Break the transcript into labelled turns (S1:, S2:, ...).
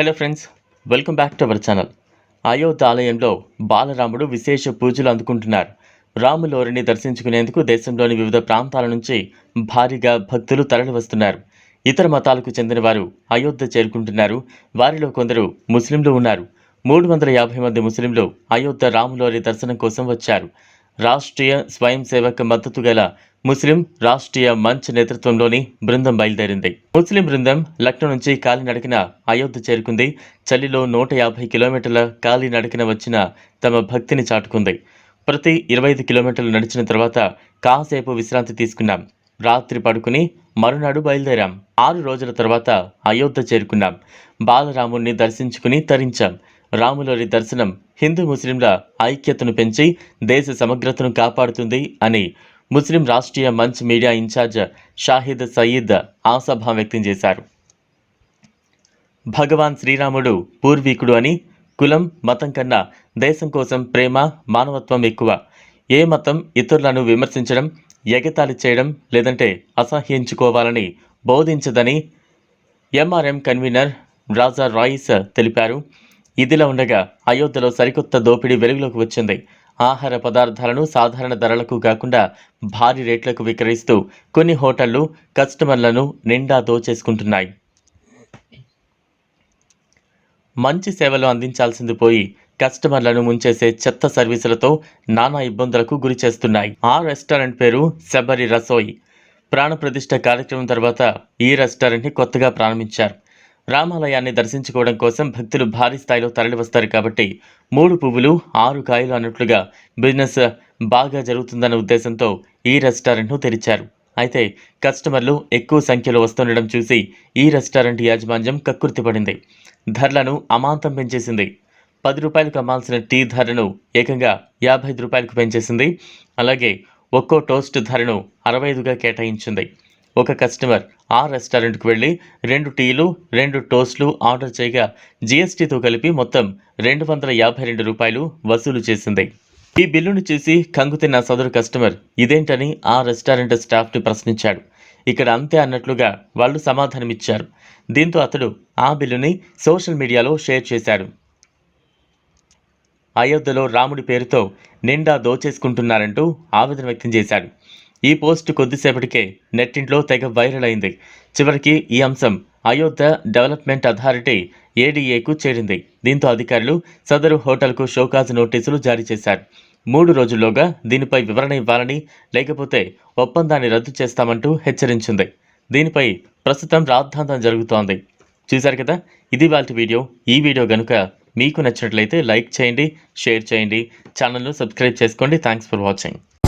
S1: Hello friends welcome back to our channel Ayodhya ఆలయంలో బాలరాముడు విశేష పూజలు అందుకుంటున్నారు. రాములోరిని దర్శించుకునేందుకు దేశంలోని వివిధ ప్రాంతాల నుంచి భారీగా భక్తులు తరలివస్తున్నారు. ఇతర మతాలకు చెందిన వారు అయోధ్య చేరుకుంటున్నారు. వారిలో కొందరు ముస్లింలు ఉన్నారు. మూడు వందల యాభై మంది ముస్లింలు అయోధ్య రాములోరి దర్శనం కోసం వచ్చారు. రాష్ట్రీయ స్వయం సేవక మద్దతు గల ముస్లిం రాష్ట్రీయ మంచ్ నేతృత్వంలోని బృందం బయలుదేరింది. ముస్లిం బృందం లక్నో నుంచి కాలినడకన అయోధ్య చేరుకుంది. చలిలో నూట యాభై కిలోమీటర్ల కాలినడకన వచ్చిన తమ భక్తిని చాటుకుంది. ప్రతి ఇరవై ఐదు కిలోమీటర్లు నడిచిన తర్వాత కాసేపు విశ్రాంతి తీసుకున్నాం. రాత్రి పడుకుని మరునాడు బయలుదేరాం. ఆరు రోజుల తర్వాత అయోధ్య చేరుకున్నాం. బాలరాముణ్ణి దర్శించుకుని తరించాం. రాములోని దర్శనం హిందూ ముస్లింల ఐక్యతను పెంచి దేశ సమగ్రతను కాపాడుతుంది అని ముస్లిం రాష్ట్రీయ మంచ్ మీడియా ఇన్ఛార్జ్ షాహిద్ సయీద్ ఆశాభావం వ్యక్తం చేశారు. భగవాన్ శ్రీరాముడు పూర్వీకుడు అని కులం మతం కన్నా దేశం కోసం ప్రేమ మానవత్వం ఎక్కువ. ఏ మతం ఇతరులను విమర్శించడం ఎగతాళి చేయడం లేదంటే అసహ్యించుకోవాలని బోధించదని ఎంఆర్ఎం కన్వీనర్ రాజా రాయిస్ తెలిపారు. ఇదిలా ఉండగా అయోధ్యలో సరికొత్త దోపిడీ వెలుగులోకి వచ్చింది. ఆహార పదార్థాలను సాధారణ ధరలకు కాకుండా భారీ రేట్లకు విక్రయిస్తూ కొన్ని హోటళ్ళు కస్టమర్లను నిండా దోచేసుకుంటున్నాయి. మంచి సేవలు అందించాల్సింది పోయి కస్టమర్లను ముంచేసే చెత్త సర్వీసులతో నానా ఇబ్బందులకు గురి చేస్తున్నాయి. ఆ రెస్టారెంట్ పేరు శబరి రసోయి. ప్రాణప్రతిష్ఠ కార్యక్రమం తర్వాత ఈ రెస్టారెంట్ని కొత్తగా ప్రారంభించారు. రామాలయాన్ని దర్శించుకోవడం కోసం భక్తులు భారీ స్థాయిలో తరలివస్తారు కాబట్టి మూడు పువ్వులు ఆరు కాయలు అన్నట్లుగా బిజినెస్ బాగా జరుగుతుందన్న ఉద్దేశంతో ఈ రెస్టారెంట్ను తెరిచారు. అయితే కస్టమర్లు ఎక్కువ సంఖ్యలో వస్తుండడం చూసి ఈ రెస్టారెంట్ యాజమాన్యం కక్కుర్తిపడింది ధరలను అమాంతం పెంచేసింది. పది రూపాయలకు అమ్మాల్సిన టీ ధరను ఏకంగా యాభై ఐదు రూపాయలకు పెంచేసింది. అలాగే ఒక్కో టోస్ట్ ధరను అరవై ఐదుగా కేటాయించింది. ఒక కస్టమర్ ఆ రెస్టారెంట్కు వెళ్ళి రెండు టీలు రెండు టోస్ట్లు ఆర్డర్ చేయగా జీఎస్టీతో కలిపి మొత్తం రెండు వందల యాభై రెండు రూపాయలు వసూలు చేసింది. ఈ బిల్లును చూసి కంగుతిన్న సదరు కస్టమర్ ఇదేంటని ఆ రెస్టారెంట్ స్టాఫ్ని ప్రశ్నించాడు. ఇక్కడ అంతే అన్నట్లుగా వాళ్ళు సమాధానమిచ్చారు. దీంతో అతడు ఆ బిల్లుని సోషల్ మీడియాలో షేర్ చేశాడు. అయోధ్యలో రాముడి పేరుతో నిండా దోచేసుకుంటున్నారంటూ ఆవేదన వ్యక్తం చేశాడు. ఈ పోస్ట్ కొద్దిసేపటికే నెట్టింట్లో తెగ వైరల్ అయింది. చివరికి ఈ అంశం అయోధ్య డెవలప్మెంట్ అథారిటీ ఏడీఏకు చేరింది. దీంతో అధికారులు సదరు హోటల్కు షోకాజ్ నోటీసులు జారీ చేశారు. మూడు రోజుల్లోగా దీనిపై వివరణ ఇవ్వాలని లేకపోతే ఒప్పందాన్ని రద్దు చేస్తామంటూ హెచ్చరించింది. దీనిపై ప్రస్తుతం రాద్ధాంతం జరుగుతోంది. చూశారు కదా? ఇది వాళ్ళ వీడియో. ఈ వీడియో కనుక మీకు నచ్చినట్లయితే లైక్ చేయండి షేర్ చేయండి. ఛానల్ను సబ్స్క్రైబ్ చేసుకోండి. Thanks for watching.